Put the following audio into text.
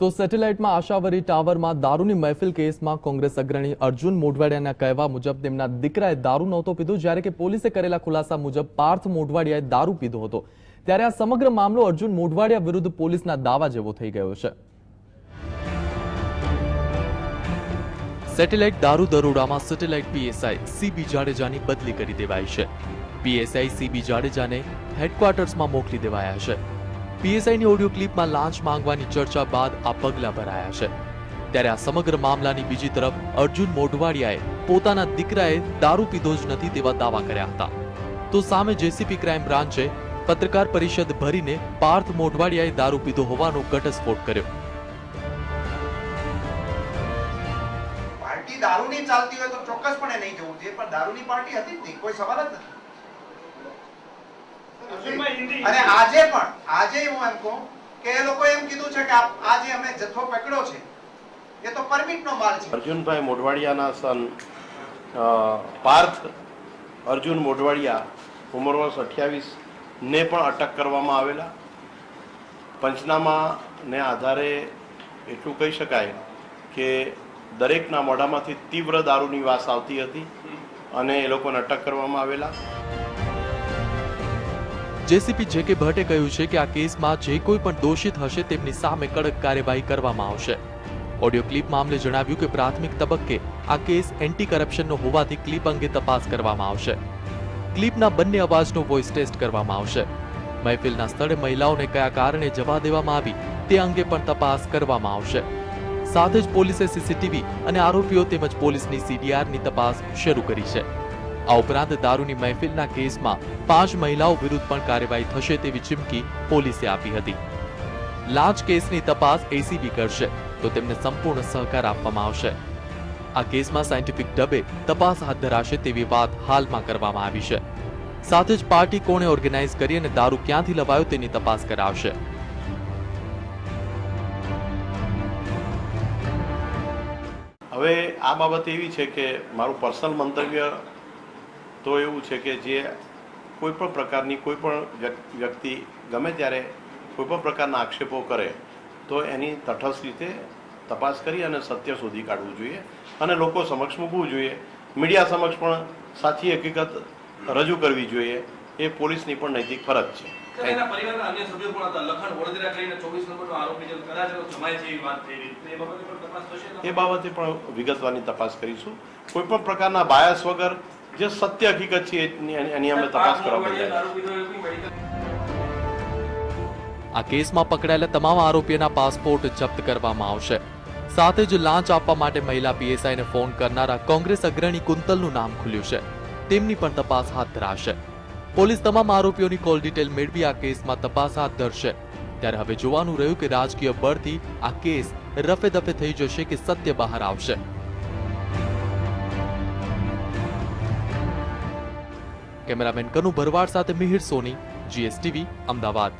તો સેટેલાઇટમાં આશાવરી ટાવરમાં દારૂની મહેફિલ કેસમાં કોંગ્રેસ અગ્રણી અર્જુન મોઢવાડિયાના કહેવા મુજબ તેમના દીકરાએ દારૂ નહોતો પીધો, જ્યારે કે પોલીસે કરેલા ખુલાસા મુજબ પાર્થ મોઢવાડિયાએ દારૂ પીધો હતો. ત્યારે આ સમગ્ર મામલો અર્જુન મોઢવાડિયા વિરુદ્ધ પોલીસના દાવા જેવો થઈ ગયો છે. સેટેલાઇટ દારૂ દરોડામાં સેટેલાઇટ પીએસઆઈ સીબી જાડેજાની બદલી કરી દેવાઈ છે. પીએસઆઈ સીબી જાડેજાને હેડક્વાર્ટર્સમાં મોકલી દેવાયા છે. પીએસઆઈની ઓડિયો ક્લિપમાં લાંચ માંગવાની ચર્ચા બાદ આ પગલા ભરાયા છે. ત્યારે આ સમગ્ર મામલાની બીજી તરફ અર્જુન મોઢવાડિયાએ પોતાના દીકરાએ દારૂ પીધો જ નથી તેવા દાવા કર્યા હતા. તો સામે જેસીપી ક્રાઇમ બ્રાન્ચે પત્રકાર પરિષદ ભરીને પાર્થ મોઢવાડિયાએ દારૂ પીધો હોવાનો ઘટસ્ફોટ કર્યો. પાર્ટી દારૂની ચાલતી હોય તો ચોક્કસપણે નહીં જવું જોઈએ, પણ દારૂની પાર્ટી હતી જ નહીં. કોઈ સવાલ જ નથી. અને આજે પણ, આજે હું એમ કહું કે એ લોકો એમ કીધું છે કે આ આ અમે જથ્થો પકડ્યો છે, એ તો પરમિટનો માલ છે. અર્જુનભાઈ મોઢવાડિયાના સન પાર્થ અર્જુન મોઢવાડિયા ઉંમર વર્ષ અઠ્યાવીસ ને પણ અટક કરવામાં આવેલા. પંચનામાને આધારે એટલું કહી શકાય કે દરેકના મોઢામાંથી તીવ્ર દારૂની વાસ આવતી હતી અને એ લોકોને અટક કરવામાં આવેલા. જેસીપી જે કે ભટ્ટે કહ્યું છે કે આ કેસમાં જે કોઈ પણ દોષિત હશે તેમની સામે કડક કાર્યવાહી કરવામાં આવશે. ઓડિયો ક્લિપ મામલે જણાવ્યું કે પ્રાથમિક તબક્કે આ કેસ એન્ટી કરપ્શનનો હોવાથી ક્લિપ અંગે તપાસ કરવામાં આવશે. ક્લિપના બંને અવાજનો વોઇસ ટેસ્ટ કરવામાં આવશે. મહેફિલના સ્થળે મહિલાઓને કયા કારણે જવા દેવામાં આવી તે અંગે પણ તપાસ કરવામાં આવશે. સાથે જ પોલીસે સીસીટીવી અને આરોપીઓ તેમજ પોલીસની સીડીઆરની તપાસ શરૂ કરી છે. આ ઉપરાંત દારૂની મહેફિલના કેસમાં પાંચ મહિલાઓ વિરુદ્ધ પણ કાર્યવાહી થશે તેવી ચીમકી પોલીસે આપી હતી. લાંચ કેસની તપાસ એસીબી કરશે, તો તેમને સંપૂર્ણ સહકાર આપવામાં આવશે. આ કેસમાં સાયન્ટિફિક ઢબે તપાસ હાથ ધરાશે તેવી વાત હાલમાં કરવામાં આવી છે. સાથે જ પાર્ટી કોણે ઓર્ગેનાઇઝ કરી અને દારૂ ક્યાંથી લવાયો તેની તપાસ કરાવશે. હવે આ બાબત એવી છે કે મારું પર્સનલ મંતવ્ય તો એવું છે કે જે કોઈ પણ પ્રકારની કોઈ પણ વ્યક- વ્યક્તિ ગમે ત્યારે કોઈ પણ પ્રકારના આક્ષેપો કરે તો એની તટસ્થ રીતે તપાસ કરી અને સત્ય શોધી કાઢવું જોઈએ અને લોકો સમક્ષ મૂકવું જોઈએ. મીડિયા સમક્ષ પણ સાચી હકીકત રજૂ કરવી જોઈએ. એ પોલીસની પણ નૈતિક ફરજ છે. એ બાબતે પણ વિગતવારની તપાસ કરીશું. કોઈ પણ પ્રકારના બાયસ વગર જે સત્ય હકીકત છે એની અમે તપાસ કરવા આ કેસમાં પકડાયેલા તમામ આરોપીઓના પાસપોર્ટ જપ્ત કરવામાં આવશે. સાથે જ લાંચ આપવા માટે મહિલા પીએસઆઈને ફોન કરનારા કોંગ્રેસ અગ્રણી કુંતલનું નામ ખુલ્યું છે. તેમની પણ તપાસ હાથ ધરાશે. પોલીસ તમામ આરોપીઓની કોલ ડિટેલ મેળવી આ કેસમાં તપાસ હાથ ધરશે. ત્યારે હવે જોવાનું રહ્યું કે રાજકીય બળથી આ કેસ રફે દફે થઈ જશે કે સત્ય બહાર આવશે. કેમેરામેન કનુ ભરવાડ સાથે મિહિર સોની જીએસટીવી અમદાવાદ.